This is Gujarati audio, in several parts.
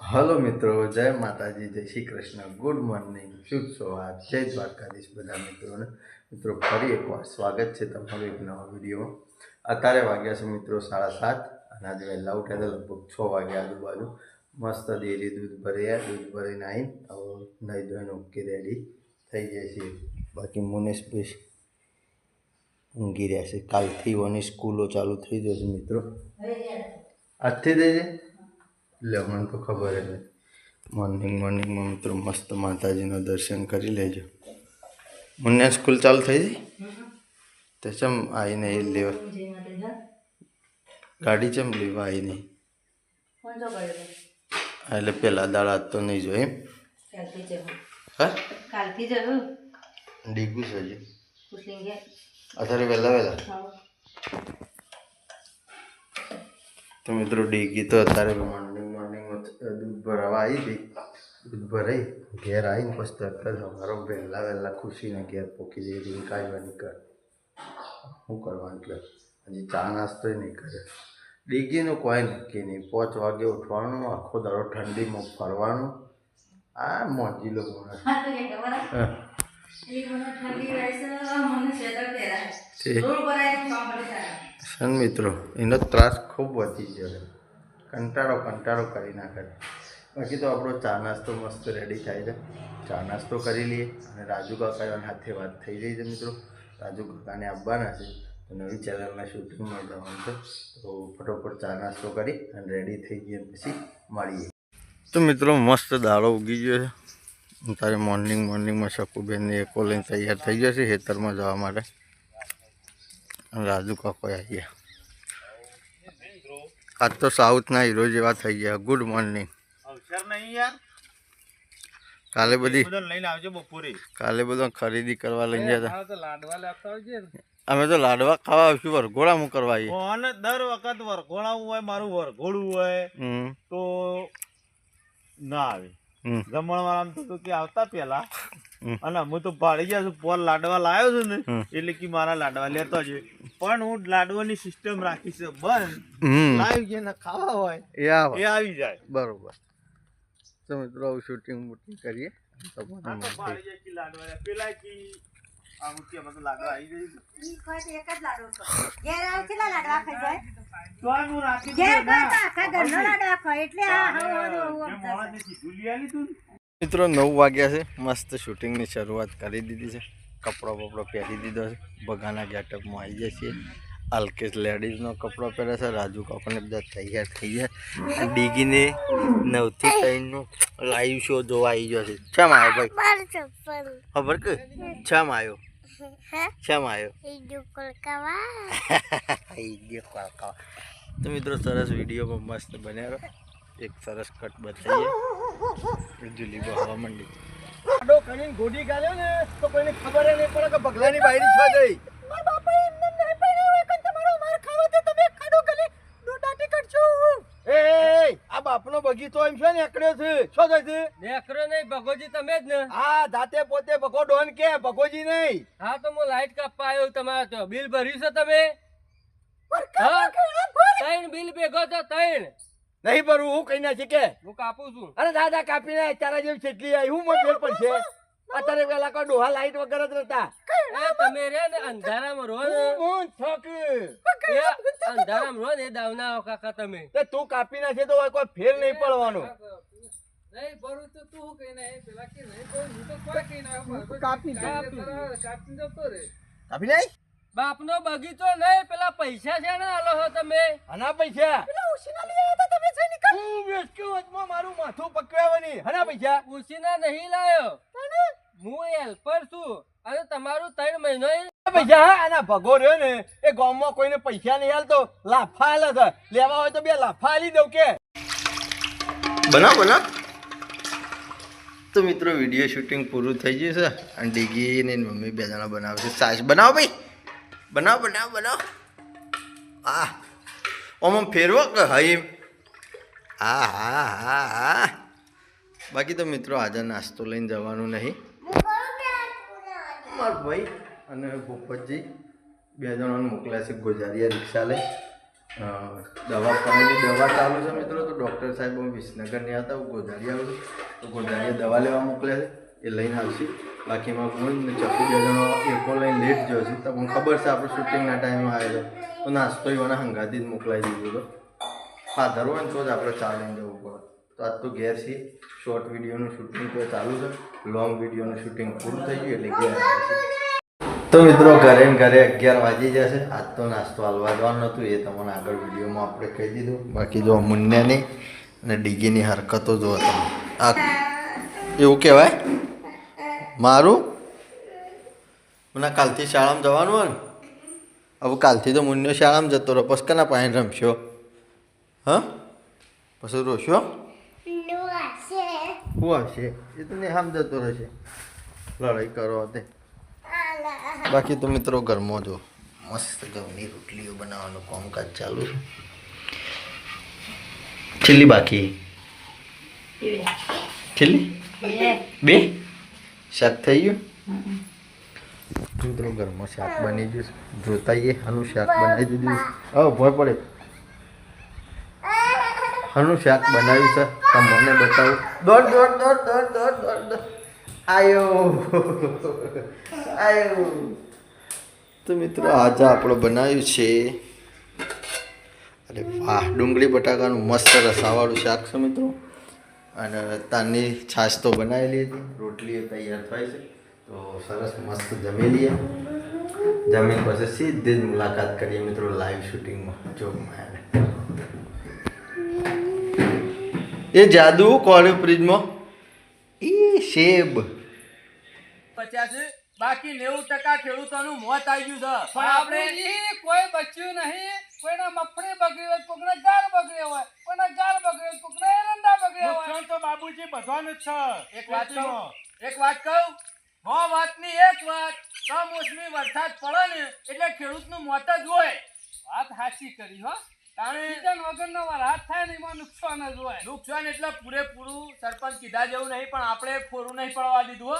હલો મિત્રો જય માતાજી જય શ્રી કૃષ્ણ. ગુડ મોર્નિંગ શુભ સવાર જય દ્વારકાધીશ બધા મિત્રોને. મિત્રો ફરી એકવાર સ્વાગત છે તમારું એક નવા વિડીયોમાં. અત્યારે વાગ્યા છે મિત્રો સાડા સાત અને આજે વહેલા ઉઠ્યા હતા લગભગ છ વાગ્યા આજુબાજુ. મસ્ત ડેરી દૂધ ભર્યા દૂધ ભરીને આવીને હવે નહીં ધોઈને ઓકે રેડી થઈ જાય છે. બાકી મુનેશ ભાઈ ઊંઘી રહ્યા છે. કાલથી ઓની સ્કૂલો ચાલુ થઈ જશે મિત્રો. આજથી થઈ જાય? એટલે મને તો ખબર જ મોર્નિંગ મોર્નિંગમાં મિત્રો મસ્ત માતાજીના દર્શન કરી લેજો. મુન્ને સ્કૂલ ચાલુ થઈ ગઈ? તો ચમ આવીને એ લેવા. ગાડી ચમ લેવા આવી નહીં એટલે પહેલાં દાડા તો નહીં જો એમ. ડીગું છે હજી. અત્યારે વહેલા વહેલા? તો મિત્રો ડીગી તો અત્યારે મોર્નિંગમાં દૂધ ભરાવા આવી હતી. દૂધ ભરાઈ ઘેર આવીને પછી તરત જ અમારો વહેલા વહેલા ખુશીને ઘેર પોકી જઈ હતી કાઢવાની કર શું કરવાનું એટલે હજી ચા નાસ્તો નહીં કરે ડીગીનું કોઈ નક્કી નહીં. પાંચ વાગે ઉઠવાનું આખો દાડો ઠંડીમાં ફરવાનું. આ મોજી સન મિત્રો એનો ત્રાસ ખૂબ વધી ગયો છે. કંટાળો કંટાળો કરી ના કરે બાકી તો આપણો ચા નાસ્તો મસ્ત રેડી થાય છે. ચા નાસ્તો કરી લઈએ અને રાજુ કાકા હાથે વાત થઈ જાય છે મિત્રો. રાજુ કાકાને આવવાના છે તો નવી ચેનલના શૂટિંગમાં જવાનું છે. તો ફટોફટ ચા નાસ્તો કરી અને રેડી થઈ ગઈએ પછી મળીએ. તો મિત્રો મસ્ત દાળો ઉગી ગયો છે. તારે મોર્નિંગ મોર્નિંગમાં શકુબેનની એકો લઈને તૈયાર થઈ જશે ખેતરમાં જવા માટે. રાજુ કાકો આવી ગયા. આજ તો સાઉથના હીરો જેવા થઈ ગયા. ગુડ મોર્નિંગ કાલે બધી લઈને આવજો બપોરે. કાલે બધો ખરીદી કરવા લઈ ગયા અમે તો લાડવા ખાવા આવશું વરઘોડા હું કરવા અને દર વખત વરઘોડા હોય મારું વરઘોડું હોય તો ના આવે. હમ. જમણવાળા તો કે આવતા પેલા અને હું તો ભાડી ગયા છું પોર લાડવા લાવ્યો છું ને એટલે કે મારા લાડવા લેતો છે પણ હું લાડવાની સિસ્ટમ રાખી છે બંધ લાવી જેને ખાવા હોય એ એ આવી જાય. બરોબર. તો મિત્રો શૂટિંગ બૂટિંગ કરીએ. જાય લાડવા. પેલા કે આ મૂકી બધું લાડવા આવી જાય ઈ કોઈ એક જ લાડવો ખાય. ઘેર આવે કેટલા લાડવા ખાઈ જાય તો આ હું ઘેર કોઈ આખા ઘરનો લાડવા ખાય એટલે આ હવ હવ હવ જે હવ મોણાને કીધું લઈ આલી તું મિત્રો નવ વાગ્યા છે. મસ્ત શૂટિંગની શરૂઆત કરી દીધી છે. કપડો બપડો પહેરી દીધો છે. બગાના ગેટઅપમાં આવી જાય છે અલ્કેશ લેડીઝનો કપડો પહેરે છે રાજુ કાકાને બધા તૈયાર થઈ ગયા. ડીગીને નવથી ત્રણનો લાઈવ શો જોવા આવી ગયો છે. શેમ આવ્યો ભાઈ? ખબર કે? છમ આવ્યો? શેમ આવ્યો? તો મિત્રો સરસ વિડીયોમાં મસ્ત બન્યા એક સરસ કટ બતાવીએ. જુલી બહવા માંડી. આડો કરીને ગોડી ગાલ્યો ને તો કોઈને ખબર નહીં પડે કે બગલાની બાયડી છ ગઈ બાપનો બગીચો એમ છે ને એકડ્યો છે. શું થાય છે? નેકરો નહીં ભગોજી તમે જ ને. હા જાતે પોતે ભગો ડોન કે ભગોજી નહીં. હા તો હું લાઈટ કાપવા આવ્યો તમારા તો. બિલ ભર્યું છે તમે? હા? ત્રણ બિલ ભેગો તો ત્રણ નહીં ભરવું હું કઈ ના કે હું કાપું છું. અરે દાદા કાપીને તારા જેવી છેટલી આવી હું મને ફેર પડશે અત્યારે પેલા કોઈ ડોહા લાઈટ વગર જ રહેતા. તમે રે ને અંધારામાં રો ને. હું થક અંધારામાં રો ને દાવના આવો કાકા તમે. તે તું કાપી નાખે તો કોઈ ફેર નહીં પડવાનો. નહીં ભરું તો તું કઈ નહીં પેલા કે નહીં ભરું હું તો કોઈ કઈ ના કાપી કાપી જતો રે કાપી નહીં બાપનો બગીચો નહીં પેલા પૈસા છે ને આલો છો તમે. હના પૈસા? હું વેચક્યો વચમાં મારું માથું પકડાવવાની હના પૈસા? ઉછીના નહીં લાયો. હું હેલ્પર છું. અને તમારું ત્રણ મહિનો પૈસા હા આના ભગો રહ્યો ને એ ગામમાં કોઈને પૈસા નહીં હાલતો લાફા હાલે છે. લેવા હોય તો બે લાફા હાલી દઉં કે. બનાવ બનાવ. તો મિત્રો વીડિયો શૂટિંગ પૂરું થઈ ગયું છે. અને ડીગી ને મમ્મી બે જણા બનાવશે સાસ બનાવો ભાઈ. બનાવ બનાવ બનાવ. આ ઓમ ફેરવો કે હા હા હા હા હા. બાકી તો મિત્રો આજે નાસ્તો લઈને જવાનું નહીં. મારા ભાઈ અને ભૂપતજી બે જણાને મોકલ્યા છે ગોજારિયા રિક્ષા લઈ અ, દવા ચાલુ છે મિત્રો તો ડૉક્ટર સાહેબ હું વિસનગરની હતા ગોધારી આવું તો ગોધારીએ દવા લેવા મોકલ્યા છે એ લઈને આવશે. બાકી એમાં હું ને ચકુ બે જણો એકો લઈને લેટ ગયો છું. તો મને ખબર છે આપણે શૂટિંગના ટાઈમે આવેલો તો નાસ્તો એવાના હંગાથી જ મોકલાવી દીધો હતો. ફાધર હોય ને તો જ આપણે ચાલીને જવું પડે. તો આજ તો ઘેર છે. શોર્ટ વિડીયોનું શૂટિંગ તો ચાલુ છે. લોંગ વિડીયોનું શૂટિંગ પૂરું થઈ ગયું એટલે ઘેર તો મિત્રો ઘરે ને ઘરે અગિયાર વાગી જશે આજ તો નાસ્તો હાલવા જવાનું હતું. એ તમને આગળ વિડીયોમાં આપણે કહી દીધું. બાકી જો મુન્યાની અને ડીગીની હરકતો જો તમે. આ એવું કહેવાય? મારું? મને કાલથી શાળામાં જવાનું હોય ને? હવે કાલથી તો મુન્યો શાળામાં જતો રહો કના પાસે રમશો. હા? પછી રોશો? શું આવશે એ તો નેહામ જતો રહેશે. લડાઈ કરો તે બાકી તો મિત્રો ઘરમાં જો મસ્ત ઘઉંની રોટલીઓ બનાવવાનું કામકાજ ચાલુ છે. છેલ્લી બાકી? છેલ્લી? બે. શાક થઈ ગયું? મિત્રો ઘરમાં શાક બની ગયું. જોતાઈએ આનું શાક બનાવી દીધું હવે ભય પડે. આનું શાક બનાવ્યું છે. તમને બતાવું. દોડ દોડ દોડ દોડ દોડ દોડ દોડ. આયો. આયો. તો મિત્રો, આજે આપણે બનાવ્યું છે. અરે વાહ, ડુંગળી બટાકાનું મસ્ત રસાવાળું શાક છે મિત્રો. અને તાની છાશ તો બનાવેલી હતી. રોટલી તૈયાર થાય છે. તો સરસ મસ્ત જમી લઈએ. જમીન પછી સીધી જ મુલાકાત કરીએ મિત્રો લાઈવ શૂટિંગમાં જો મારે એ જાદુ કોણ ફ્રીજમાં એ સેબ પચાસ બાકી નેવું ટકા ખેડૂતોનું મોત આવી ગયું છે. પણ આપણે કોઈ બચ્યું નહીં. કોઈના મફળી બગડી હોય કોકને ગાર બગડ્યો હોય કોઈના ગાર બગડ્યો હોય કોકને એરંડા બગડ્યા હોય. તો બાબુજી બધાનું જ છે. એક વાત કહું એક વાત કહું. હો વાતની એક વાત કમોસમી વરસાદ પડે ને એટલે ખેડૂતનું મોત જ હોય. વાત સાચી કરી હો. સિઝન વગરનો વરસાદ થાય ને એમાં નુકસાન જ હોય. નુકસાન એટલે પૂરેપૂરું સરપંચ કીધા જેવું નહીં પણ આપણે એક નહીં પડવા દીધું હો.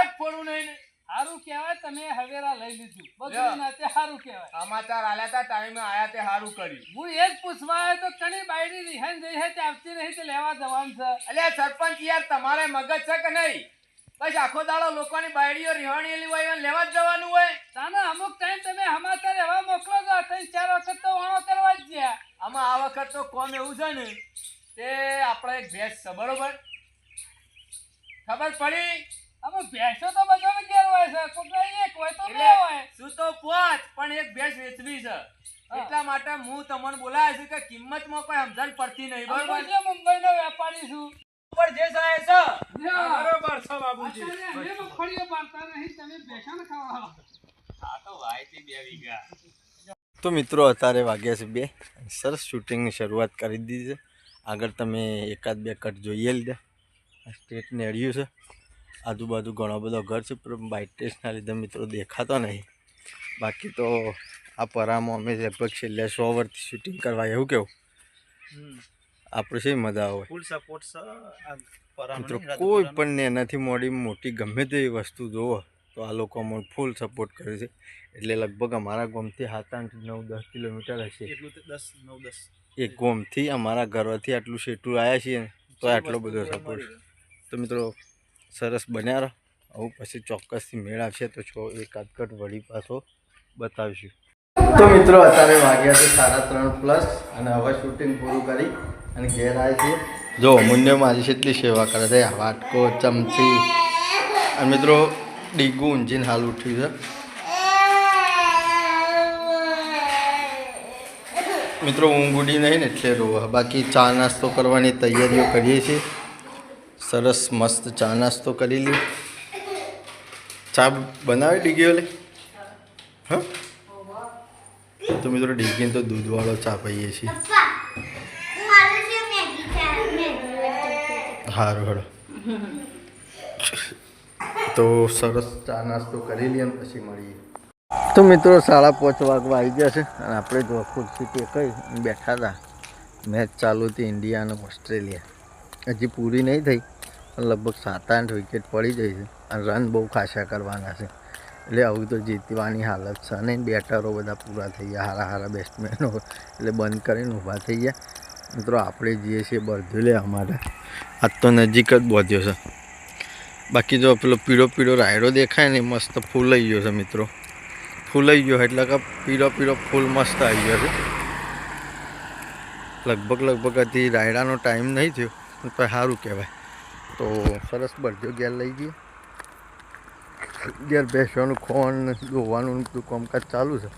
એક ફોરું નહીં સારું કહેવાય તમે હવેરા લઈ લીધું. બધું નાતે સારું કહેવાય. સમાચાર આલ્યા હતા ટાઈમે આયા તે સારું કર્યું. હું એ જ પૂછવા આવ્યો તો કણી બાયડી જઈ છે તે આવતી નહીં તે લેવા જવાનું છે. અલ્યા સરપંચ યાર તમારે મગજ છે કે નહીં? બસ આખો દાડો લોકોની બાયડીઓ રિહાણેલી હોય એને લેવા જ જવાનું હોય. તાના અમુક ટાઈમ તમે સમાચાર એવા મોકલો છો ત્રણ ચાર વખત તો વાણો કરવા જ ગયા. આમાં આ વખત તો કોમ એવું છે ને તે આપણે એક ભેંસ છે બરોબર? ખબર પડી? અમે ભેંસો તો બધાને ઘેર હોય છે કોઈ એક હોય તો બે હોય. શું તો પોચ પણ એક ભેંસ વેચવી છે. એટલા માટે હું તમને બોલાવ્યો છું કે કિંમતમાં કોઈ સમજણ પડતી નહીં બરોબર? મુંબઈ મુંબઈનો વેપારી છું. ઉપર જે જાય છે. બરોબર છે બાબુજી અમે મગફળીઓ બાંધતા નહીં તમે ભેંસોને ખાવા આ તો વાયતી બે વીઘા. તો મિત્રો અત્યારે વાગ્યા છે બે. સરસ શૂટિંગની શરૂઆત કરી દીધી છે. આગળ તમે એકાદ બે કટ જોઈએ લીધા આ સ્ટેટ નેડ્યું છે. આજુબાજુ ઘણો બધો ઘર છે પણ બાઇક ટેસ્ટના લીધે મિત્રો દેખાતો નહીં. બાકી તો આ પરામાં અમે લગભગ છેલ્લે સો વર્ષથી શૂટિંગ કરવા એવું કેવું? આપણે છે મજા આવે. ફૂલ સપોર્ટ છે મિત્રો કોઈ પણ ને એનાથી મોડી મોટી ગમે તેવી વસ્તુ જોવો તો આ લોકો અમને ફૂલ સપોર્ટ કરે છે. એટલે લગભગ અમારા ગામથી સાત આઠ નવ દસ કિલોમીટર હશે. એટલું દસ નવ દસ. એક ગોમથી અમારા ઘરથી આટલું શેઠું આવ્યા છીએ તો આટલો બધો સપોર્ટ તો મિત્રો સરસ બન્યા રહો. આવું પછી ચોક્કસથી મેળ આવશે તો છો એકાદ કટ વળી પાછો બતાવીશું. તો મિત્રો અત્યારે વાગ્યા છે સાડા ત્રણ પ્લસ અને હવે શૂટિંગ પૂરું કરી. અને ઘેર આવે છે જો મુન્યો મારી કેટલી સેવા કરે છે. વાટકો, ચમચી. અને મિત્રો, ડીગું ઊંઝીને હાલ ઉઠ્યું છે. મિત્રો, ઊંઘ ઉડી નહીં એટલે રોવા. બાકી ચા નાસ્તો કરવાની તૈયારીઓ કરીએ છીએ. સરસ મસ્ત ચા નાસ્તો કરી લી ચા બનાવે ડીગીઓ લે? હા? તો મિત્રો, ડીગીને તો દૂધવાળો ચા પીએ છીએ. સારું હળો. તો સરસ ચા નાસ્તો કરી લઈએ પછી મળીએ. તો મિત્રો સાડા પાંચ વાગવા આવી ગયા છે અને આપણે જો ખુરશી કઈ બેઠા હતા. મેચ ચાલુ હતી ઇન્ડિયા અને ઓસ્ટ્રેલિયા. હજી પૂરી નહીં થઈ, પણ લગભગ સાત આઠ વિકેટ પડી જાય છે અને રન બહુ ખાસા કરવાના છે. એટલે આવું તો જીતવાની હાલત છે અને બેટરો બધા પૂરા થઈ ગયા, હારા હારા બેટ્સમેનો એટલે બંધ કરીને ઊભા થઈ ગયા. મિત્રો, આપણે જઈએ છીએ બરધું લે અમારે આજ તો નજીક જ બોધ્યો છે. બાકી જો પેલો પીળો પીળો રાયડો દેખાય ને મસ્ત ફૂલાઈ ગયો છે મિત્રો. ફૂલાઈ ગયો એટલે કે પીળો પીળો ફૂલ મસ્ત આવી ગયો છે. લગભગ લગભગ હજી રાયડાનો ટાઈમ નહીં થયો, પણ સારું કહેવાય. તો સરસ બરધ્યો ઘેર લઈ ગયો. ઘેર બેસવાનું ખોણ ધોવાનું બધું કામકાજ ચાલુ છે.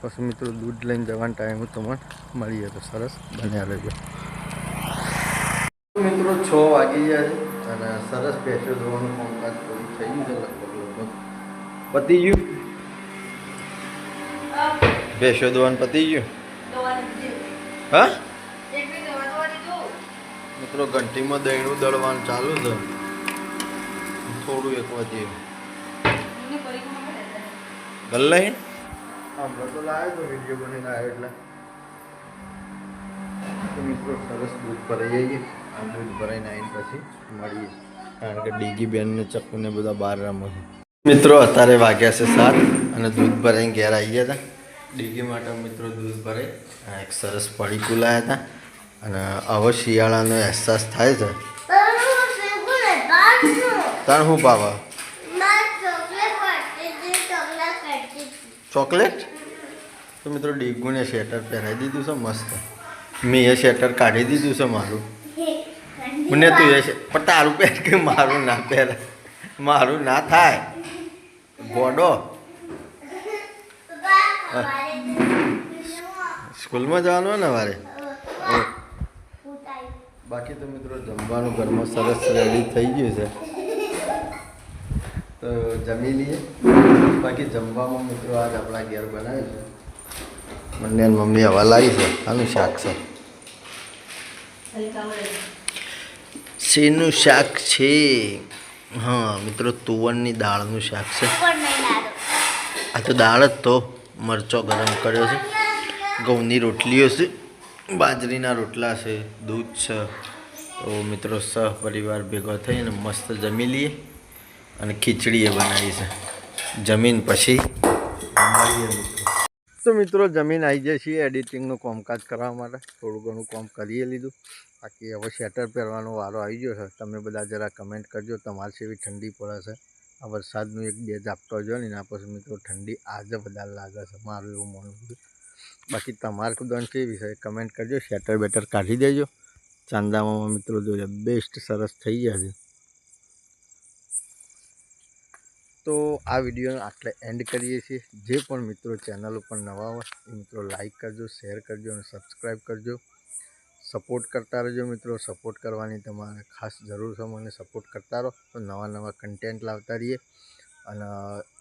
પછી મિત્રો દૂધ લઈને જવાનો ટાઈમ તમને મળીએ તો સરસ. બન્યા રહેજો. મિત્રો છ વાગી ગયા છે અને સરસ બેસો ધોવાનું કામકાજ પૂરું થઈ ગયું છે લગભગ લગભગ. પતી ગયું? બેસો ધોવાનું પતી ગયું? હા? મિત્રો ઘંટીમાં દહીણું દળવાનું ચાલુ છે. થોડું એક વધ્યું ગલ્લાઈ હમણાં તો લાવ્યો તો વીડિયો બનીને એટલે. મિત્રો, સરસ દૂધ ભરાઈ જઈએ આ દૂધ ભરાઈને આવીને પછી મળીએ. કારણ કે ડીગી બેનને ચક્કુને બધા બહાર રમે મિત્રો, અત્યારે વાગ્યા છે સાત અને દૂધ ભરાઈને ઘેર આવી ગયા હતા. ડીગી માટે મિત્રો દૂધ ભરાઈ એક સરસ પડીકું લાવ્યા હતા. અને હવે શિયાળાનો અહેસાસ થાય છે. તાણ શું પાવા ચોકલેટ? તો મિત્રો ડીગુને શેટર પહેરાવી દીધું છે મસ્ત. મેં એ શેટર કાઢી દીધું છે મારું. મને તું એ પણ તારું પહેર કે મારું ના પહેરાય મારું ના થાય. ગોડો. સ્કૂલમાં જવાનું હોય ને મારે? બાકી તો મિત્રો જમવાનું ઘરમાં સરસ રેડી થઈ ગયું છે. તો જમી લઈએ. બાકી જમવામાં મિત્રો આજ આપણા ઘેર બનાવ્યું છે. મને મમ્મી હવા લાવી છે. આનું શાક છે. શેનું શાક છે? હા, મિત્રો, તુવરની દાળનું શાક છે. આ તો દાળ જ તો. મરચો ગરમ કર્યો છે. ઘઉંની રોટલીઓ છે. બાજરીના રોટલા છે. દૂધ છે. તો મિત્રો, સહ પરિવાર ભેગો થઈને મસ્ત જમી લઈએ. અને ખીચડી એ બનાવી છે. જમીન પછી તો મિત્રો, જમીન આવી જાય છીએ એડિટિંગનું કામકાજ કરવા માટે. થોડું ઘણું કામ કરીએ લીધું. બાકી હવે શેટર પહેરવાનો વારો આવી ગયો છે. તમે બધા જરા કમેન્ટ કરજો. તમારે સેવી ઠંડી પડે છે. આ વરસાદનું એક બે ઝાપટો જો ને, એના પછી મિત્રો ઠંડી આજે વધારે લાગે છે. મારું એવું માનવું છે. બાકી તમારે કુદન કેવી છે? કમેન્ટ કરજો. શેટર બેટર કાઢી દેજો. ચાંદામાં મિત્રો જોઈએ બેસ્ટ સરસ થઈ છે. તો આ વિડીયોને આટલે એન્ડ કરીએ છીએ. જે પણ મિત્રો ચેનલ ઉપર નવા હોય, એ મિત્રો લાઈક કરજો શેર કરજો અને સબસ્ક્રાઈબ કરજો. સપોર્ટ કરતા રહેજો મિત્રો. સપોર્ટ કરવાની તમારે ખાસ જરૂર છે મને સપોર્ટ કરતા રહો. તો નવા નવા કન્ટેન્ટ લાવતા રહીએ. અને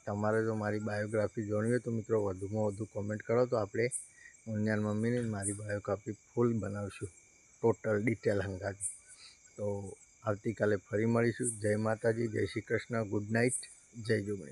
તમારે જો મારી બાયોગ્રાફી જોડવી હોય તો મિત્રો વધુમાં વધુ કોમેન્ટ કરો. તો આપણે મુન્યાન મમ્મીની મારી બાયોગ્રાફી ફૂલ બનાવશું. ટોટલ ડિટેલ હંગાથી તો આવતીકાલે ફરી મળીશું. જય માતાજી, જય શ્રી કૃષ્ણ. ગુડ નાઇટ જય જોગણી